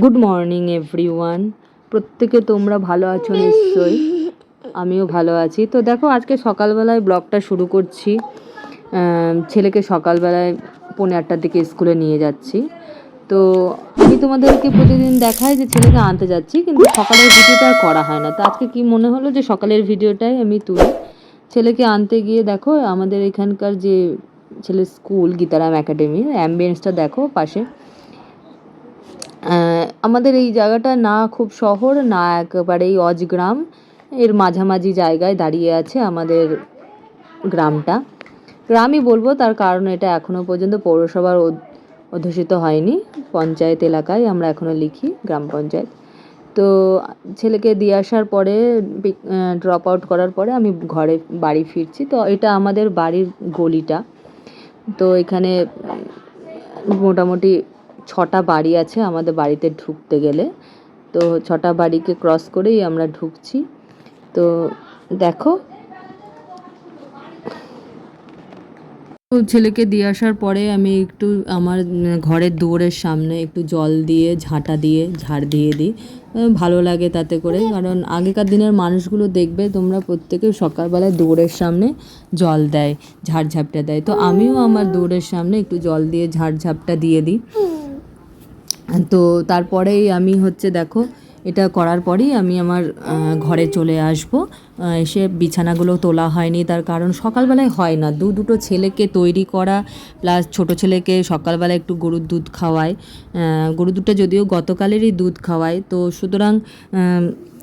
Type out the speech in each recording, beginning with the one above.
Good morning everyone প্রত্যেকে তোমরা ভালো আছো নিশ্চয়ই। আমিও ভালো আছি। তো দেখো, আজকে সকালবেলায় ব্লগটা শুরু করছি। ছেলেকে সকালবেলায় পৌনে আটটার দিকে স্কুলে নিয়ে যাচ্ছি। তো আমি তোমাদেরকে প্রতিদিন দেখাই যে ছেলেকে আনতে যাচ্ছি, কিন্তু সকালের ভিডিওটা আর করা হয় না। তো আজকে কি মনে হলো যে সকালের ভিডিওটাই আমি তুলি? ছেলেকে আনতে গিয়ে দেখো, আমাদের এখানকার যে ছেলের স্কুল, গীতারাম একাডেমি অ্যাম্বিয়েন্সটা দেখো পাশে। আমাদের এই জায়গাটা না খুব শহর, না একেবারেই অজগ্রাম। এর মাঝামাঝি জায়গায় দাঁড়িয়ে আছে আমাদের গ্রামটা। গ্রামই বলব, তার কারণ এটা এখনও পর্যন্ত পৌরসভার অধ- অধ্যুষিত হয়নি। পঞ্চায়েত এলাকায় আমরা এখনও লিখি, গ্রাম পঞ্চায়েত। তো ছেলেকে দিয়ে আসার পরে ড্রপ আউট করার পরে আমি ঘরে বাড়ি ফিরছি। তো এটা আমাদের বাড়ির গলিটা। তো এখানে মোটামুটি ছটা বাড়ি আছে আমাদের বাড়িতে ঢুকতে গেলে। তো ছটা বাড়িকে ক্রস করেই আমরা ঢুকছি। তো দেখো। ছেলেকে দিয়ে আসার পরে আমি একটু আমার ঘরের দুয়ারের সামনে একটু জল দিয়ে, ঝাঁটা দিয়ে, ঝাড় দিয়ে দিই। ভালো লাগে তাতে করে। কারণ আগেকার দিনের মানুষগুলো দেখবে তোমরা প্রত্যেকে সকালবেলায় দুয়ারের সামনে জল দেয় ঝাড় ঝাপটা দেয়। তো আমিও আমার দুয়ারের সামনে একটু জল দিয়ে ঝাড় ঝাপটা দিয়ে দিই। তো তারপরেই আমি হচ্ছে দেখো এটা করার পরেই আমি আমার ঘরে চলে আসব। এসে বিছানাগুলো তোলা হয়নি, তার কারণ সকালবেলায় হয় না। দু, দুটো ছেলেকে তৈরি করা, প্লাস ছোট ছেলেকে সকালবেলা একটু গরুর দুধ খাওয়ায়। গরুর দুধটা যদিও গতকালেরই দুধ খাওয়ায়, তো সুতরাং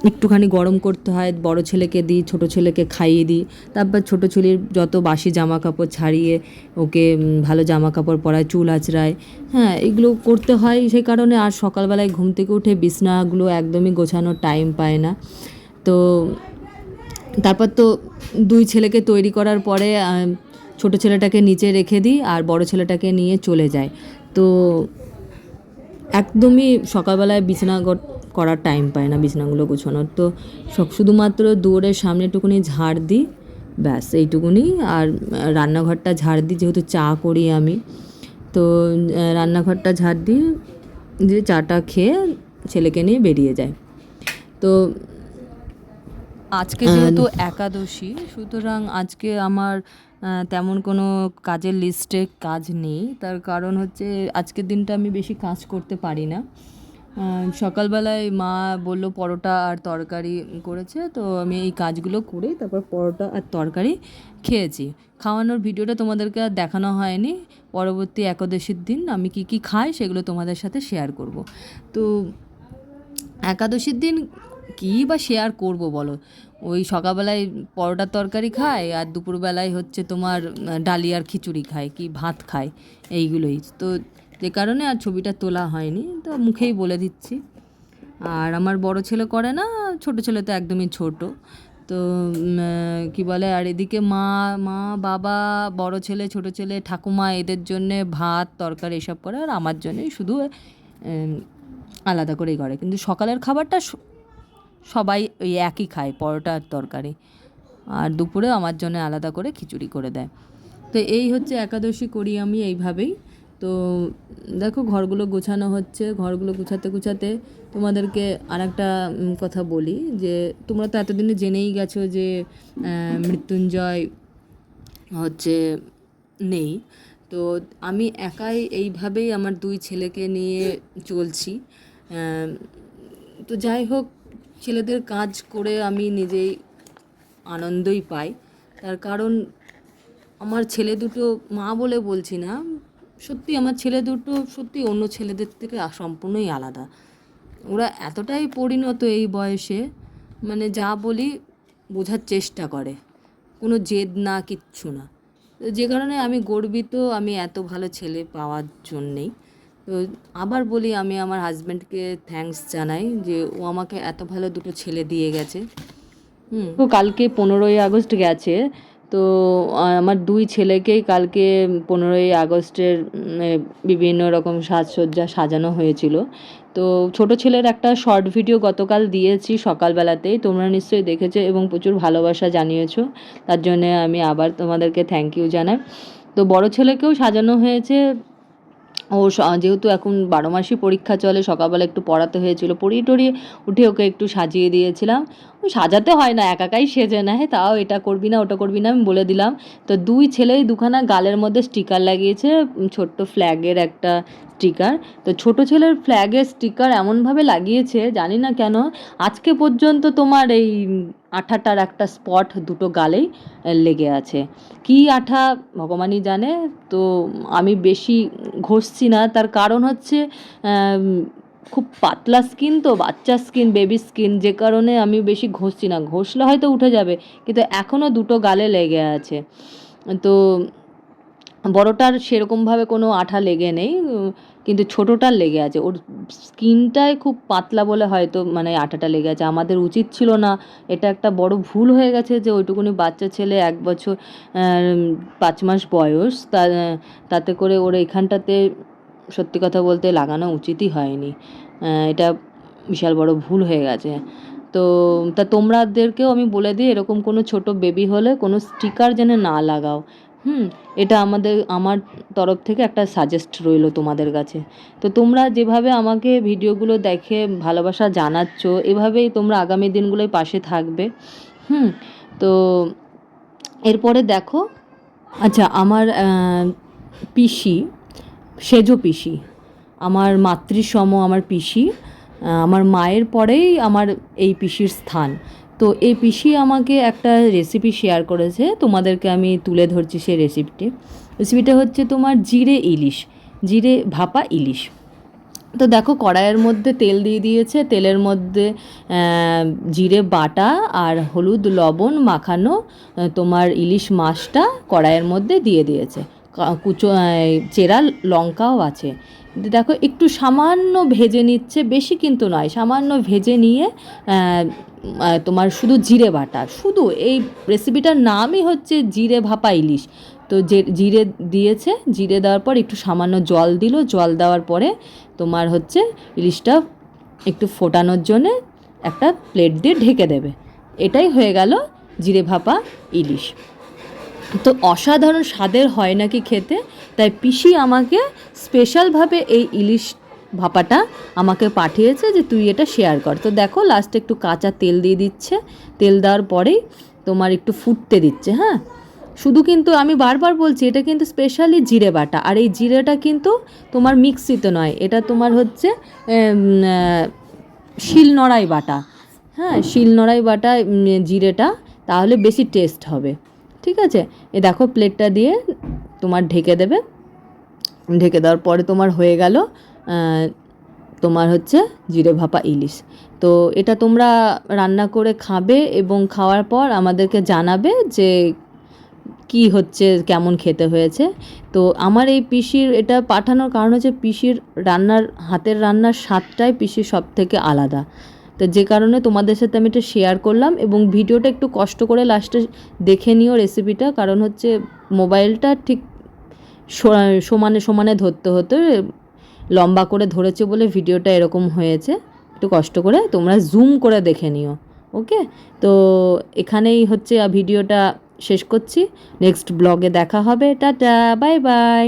একটুখানি গরম করতে হয়, বড় ছেলেকে দিই, ছোট ছেলেকে খাইয়ে দিই। তারপর ছোট ছেলের যত বাসি জামা কাপড় ছাড়িয়ে ওকে ভালো জামা কাপড় পরায়, চুল আঁচড়ায় হ্যাঁ এগুলো করতে হয়। সেই কারণে আর সকালবেলায় ঘুম থেকে উঠে বিছনাগুলো একদমই গোছানোর টাইম পায় না। তো তারপর তো দুই ছেলেকে তৈরি করার পরে ছোট ছেলেটাকে নিচে রেখে দিই আর বড় ছেলেটাকে নিয়ে চলে যায় তো একদমই সকালবেলায় বিছানা করার টাইম পায় না বিছানাগুলো গোছানোর। তো সব শুধুমাত্র দুয়ারের সামনে একটুকুনি ঝাড় দিই, ব্যাস এইটুকুনি। আর রান্নাঘরটা ঝাড় দিই, যেহেতু চা করি আমি। তো রান্নাঘরটা ঝাড় দিই দিয়ে চাটা খেয়ে ছেলেকে নিয়ে বেরিয়ে যায় তো আজকে যেহেতু একাদশী সুতরাং আজকে আমার তেমন কোনো কাজের লিস্টে কাজ নেই। তার কারণ হচ্ছে আজকের দিনটা আমি বেশি কাজ করতে পারি না। সকালবেলায় মা বলল পরোটা আর তরকারি করেছে তো আমি এই কাজগুলো করে তারপর পরোটা আর তরকারি খেয়েছি। খাওয়ানোর ভিডিওটা তোমাদেরকে আর দেখানো হয়নি। পরবর্তী একাদশীর দিন আমি কি কি খাই সেগুলো তোমাদের সাথে শেয়ার করব। তো একাদশীর দিন কী বা শেয়ার করব বলো? ওই সকালবেলায় পরোটার তরকারি খায় আর দুপুরবেলায় হচ্ছে তোমার ডালিয়ার খিচুড়ি খায় কি ভাত খায়, এইগুলোই। তো যে কারণে আর ছবিটা তোলা হয়নি, তো মুখেই বলে দিচ্ছি। আর আমার বড় ছেলে করে না, ছোট ছেলে তো একদমই ছোট। তো কি বলে, আর এদিকে মা মা, বাবা, বড় ছেলে, ছোট ছেলে, ঠাকুমা এদের জন্যে ভাত, তরকারি এসব করে আর আমার জন্যে শুধু আলাদা করেই করে। কিন্তু সকালের খাবারটা সবাই ওই একই খায় পরোটা আর তরকারি। আর দুপুরে আমার জন্য আলাদা করে খিচুড়ি করে দেয়। তো এই হচ্ছে একাদশী করি আমি এইভাবেই। তো দেখো ঘরগুলো গোছানো হচ্ছে, ঘরগুলো গুছাতে গুছাতে তোমাদেরকে আর একটা কথা বলি যে তোমরা তো এতদিনে জেনেই গেছো যে মৃত্যুঞ্জয় হচ্ছে নেই। তো আমি একাই এইভাবেই আমার দুই ছেলেকে নিয়ে চলছি। তো যাই হোক ছেলেদের কাজ করে আমি নিজেই আনন্দই পাই। তার কারণ আমার ছেলে দুটো মা বলে বলছি না, সত্যি আমার ছেলে দুটো সত্যি অন্য ছেলেদের থেকে সম্পূর্ণই আলাদা। ওরা এতটাই পরিণত এই বয়সে মানে যা বলি বোঝার চেষ্টা করে। কোনো জেদ না, কিচ্ছু না। যে কারণে আমি গর্বিত, আমি এত ভালো ছেলে পাওয়ার জন্যেই। তো আবার বলি, আমি আমার হাজব্যান্ডকে থ্যাঙ্কস জানাই যে ও আমাকে এত ভালো দুটো ছেলে দিয়ে গেছে। হুম। তো কালকে পনেরোই আগস্ট গেছে, তো আমার দুই ছেলেকেই কালকে পনেরোই আগস্টের বিভিন্ন রকম সাজসজ্জা সাজানো হয়েছিল। তো ছোট ছেলের একটা শর্ট ভিডিও গতকাল দিয়েছি সকালবেলাতেই, তোমরা নিশ্চয়ই দেখেছ এবং প্রচুর ভালোবাসা জানিয়েছো, তার জন্য আমি আবার তোমাদেরকে থ্যাংক ইউ জানাই। তো বড় ছেলেকেও সাজানো হয়েছে ও যেহেতু এখন বারো মাসই পরীক্ষা চলে, সকালবেলা একটু পড়াতে হয়েছিল, পড়িয়ে টড়িয়ে উঠে ওকে একটু সাজিয়ে দিয়েছিলাম। সাজাতে হয় না, একাকাই সেজে নেয়, তাও এটা করবি না, ওটা করবি না, আমি বলে দিলাম। তো দুই ছেলেই দুখানা গালের মধ্যে স্টিকার লাগিয়েছে ছোট্ট ফ্ল্যাগের একটা স্টিকার। তো ছোট ছেলের ফ্ল্যাগের স্টিকার এমনভাবে লাগিয়েছে, জানি না কেন, আজকে পর্যন্ত তোমার এই আঠাটার একটা স্পট দুটো গালেই লেগে আছে। কী আঠা, ভগবানই জানে, তো আমি বেশি ঘষছি না। তার কারণ হচ্ছে খুব পাতলা স্কিন তো, বাচ্চা স্কিন, বেবি স্কিন, যে কারণে আমি বেশি ঘষছি না। ঘষলে হয়তো উঠে যাবে, কিন্তু এখনও দুটো গালে লেগে আছে। তো বড়টার সেরকমভাবে কোনো আঠা লেগে নেই। কিন্তু ছোটোটার লেগে আছে। ওর স্কিনটাই খুব পাতলা বলে হয়তো মানে আঠাটা লেগে আছে। আমাদের উচিত ছিল না। এটা একটা বড় ভুল হয়ে গেছে যে ওইটুকুনি বাচ্চা ছেলে এক বছর পাঁচ মাস বয়স, তা, তাতে করে ওর এখানটাতে সত্যি কথা বলতে লাগানো উচিতই হয়নি। এটা বিশাল বড় ভুল হয়ে গেছে। তো, তা তোমরাদেরকেও আমি বলে দিই, এরকম কোনো ছোট বেবি হলে কোনো স্টিকার যেন না লাগাও। হুম, এটা আমাদের, আমার তরফ থেকে একটা সাজেস্ট রইল তোমাদের কাছে। তো তোমরা যেভাবে আমাকে ভিডিওগুলো দেখে ভালোবাসা জানাচ্ছ, এভাবেই তোমরা আগামী দিনগুলোয় পাশে থাকবে। হুম, তো এরপরে দেখো আচ্ছা আমার পিসি, সেজো পিসি, আমার মাতৃসম, আমার পিসি আমার মায়ের পরেই আমার এই পিসির স্থান। তো এই পিসি আমাকে একটা রেসিপি শেয়ার করেছে, তোমাদেরকে আমি তুলে ধরছি সেই রেসিপিটি রেসিপিটা হচ্ছে তোমার জিরে ইলিশ, জিরে ভাপা ইলিশ। তো দেখো কড়াইয়ের মধ্যে তেল দিয়ে দিয়েছে, তেলের মধ্যে জিরে বাটা আর হলুদ লবণ মাখানো তোমার ইলিশ মাছটা কড়াইয়ের মধ্যে দিয়ে দিয়েছে। কুচো চেরা লঙ্কাও আছে। দেখো, একটু সামান্য ভেজে নিচ্ছে, বেশি কিন্তু নয়, সামান্য ভেজে নিয়ে তোমার শুধু জিরে বাটা। শুধু এই রেসিপিটার নামই হচ্ছে জিরে ভাপা ইলিশ। তো যে জিরে দিয়েছে, জিরে দেওয়ার পর একটু সামান্য জল দিল। জল দেওয়ার পরে তোমার হচ্ছে ইলিশটা একটু ফোটানোর জন্যে একটা প্লেট দিয়ে ঢেকে দেবে। এটাই হয়ে গেল জিরে ভাপা ইলিশ। তো অসাধারণ স্বাদের হয় নাকি খেতে? তাই পিসি আমাকে স্পেশালভাবে এই ইলিশ ভাপাটা আমাকে পাঠিয়েছে যে তুই এটা শেয়ার কর। তো দেখো লাস্টে একটু কাঁচা তেল দিয়ে দিচ্ছে। তেল দেওয়ার পরেই তোমার একটু ফুটতে দিচ্ছে হ্যাঁ? শুধু কিন্তু আমি বারবার বলছি, এটা কিন্তু স্পেশালি জিরে বাটা। আর এই জিরেটা কিন্তু তোমার মিক্সিতে নয়, এটা তোমার হচ্ছে শিলনোড়াই বাটা। হ্যাঁ শিলনোড়াই বাটা জিরেটা, তাহলে বেশি টেস্ট হবে। ঠিক আছে? এ দেখো প্লেটটা দিয়ে তোমার ঢেকে দেবে। ঢেকে দেওয়ার পরে তোমার হয়ে গেল তোমার হচ্ছে জিরে ভাপা ইলিশ। তো এটা তোমরা রান্না করে খাবে এবং খাওয়ার পর আমাদেরকে জানাবে যে কি হচ্ছে, কেমন খেতে হয়েছে। তো আমার এই পিসির এটা পাঠানোর কারণ হচ্ছে পিসির রান্নার, হাতের রান্নার স্বাদটাই পিসির সব থেকে আলাদা। তো যে কারণে তোমাদের সাথে আমি এটা শেয়ার করলাম এবং ভিডিওটা একটু কষ্ট করে লাস্টে দেখে নিও রেসিপিটা কারণ হচ্ছে মোবাইলটা ঠিক সমানে সমানে ধরতে হতো, লম্বা করে ধরেছে বলে ভিডিওটা এরকম হয়েছে। একটু কষ্ট করে তোমরা জুম করে দেখে নিও ওকে তো এখানেই হচ্ছে ভিডিওটা শেষ করছি। নেক্সট ব্লগে দেখা হবে। Tata bye bye